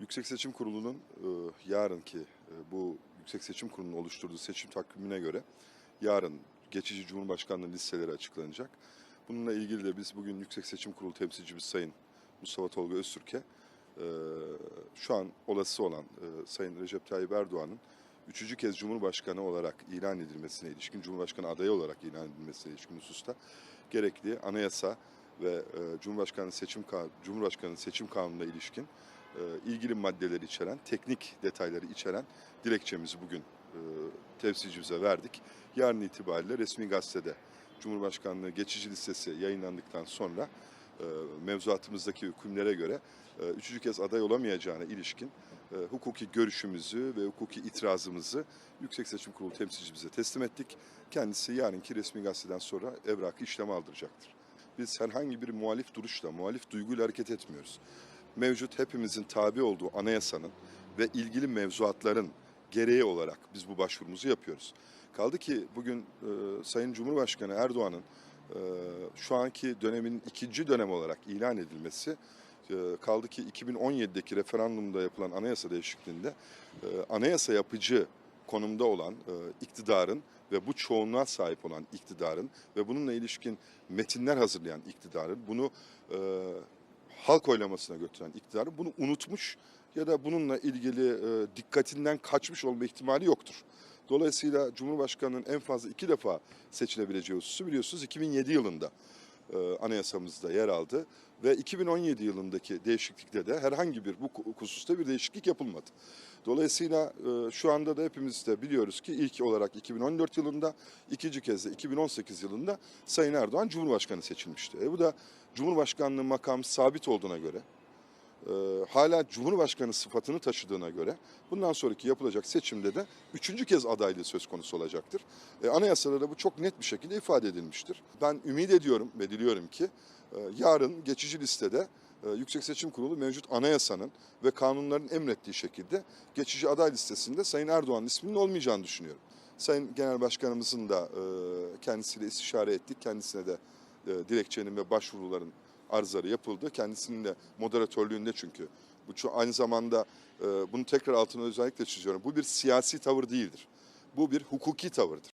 Yüksek Seçim Kurulu'nun e, yarınki e, bu Yüksek Seçim Kurulu'nun oluşturduğu seçim takvimine göre yarın geçici Cumhurbaşkanlığı listeleri açıklanacak. Bununla ilgili de biz bugün Yüksek Seçim Kurulu temsilcimiz Sayın Mustafa Tolga Öztürk'e e, şu an olası olan e, Sayın Recep Tayyip Erdoğan'ın üçüncü kez Cumhurbaşkanı olarak ilan edilmesine ilişkin, Cumhurbaşkanı adayı olarak ilan edilmesine ilişkin hususta gerekli anayasa ve e, Cumhurbaşkanı seçim Ka- Cumhurbaşkanı seçim kanununa ilişkin e, ilgili maddeleri içeren, teknik detayları içeren dilekçemizi bugün e, temsilcimize verdik. Yarın itibariyle resmi gazetede Cumhurbaşkanlığı geçici listesi yayınlandıktan sonra e, mevzuatımızdaki hükümlere göre e, üçüncü kez aday olamayacağına ilişkin e, hukuki görüşümüzü ve hukuki itirazımızı Yüksek Seçim Kurulu temsilcimize teslim ettik. Kendisi yarınki resmi gazeteden sonra evrakı işleme aldıracaktır. Biz herhangi bir muhalif duruşla, muhalif duyguyla hareket etmiyoruz. Mevcut hepimizin tabi olduğu anayasanın ve ilgili mevzuatların gereği olarak biz bu başvurumuzu yapıyoruz. Kaldı ki bugün e, Sayın Cumhurbaşkanı Erdoğan'ın e, şu anki dönemin ikinci dönem olarak ilan edilmesi e, kaldı ki 2017'deki referandumda yapılan anayasa değişikliğinde e, anayasa yapıcı konumda olan e, iktidarın ve bu çoğunluğa sahip olan iktidarın ve bununla ilişkin metinler hazırlayan iktidarın bunu e, halk oylamasına götüren iktidarın bunu unutmuş ya da bununla ilgili e, dikkatinden kaçmış olma ihtimali yoktur. Dolayısıyla Cumhurbaşkanı'nın en fazla iki defa seçilebileceği hususu biliyorsunuz 2007 yılında anayasamızda yer aldı ve 2017 yılındaki değişiklikte de herhangi bir bu hususta bir değişiklik yapılmadı. Dolayısıyla e, şu anda da hepimiz de biliyoruz ki ilk olarak 2014 yılında, ikinci kez de 2018 yılında Sayın Erdoğan Cumhurbaşkanı seçilmişti. E bu da Cumhurbaşkanlığı makamı sabit olduğuna göre, e, hala Cumhurbaşkanı sıfatını taşıdığına göre bundan sonraki yapılacak seçimde de üçüncü kez adaylığı söz konusu olacaktır. E, anayasada da bu çok net bir şekilde ifade edilmiştir. Ben ümit ediyorum ve diliyorum ki e, yarın geçici listede e, Yüksek Seçim Kurulu mevcut anayasanın ve kanunların emrettiği şekilde geçici aday listesinde Sayın Erdoğan'ın isminin olmayacağını düşünüyorum. Sayın Genel Başkanımızın da e, kendisiyle istişare ettik. Kendisine de e, dilekçenin ve başvuruların arzları yapıldı. Kendisinin de moderatörlüğünde çünkü. Bu aynı zamanda e, bunu tekrar altına özellikle çiziyorum. Bu bir siyasi tavır değildir. Bu bir hukuki tavırdır.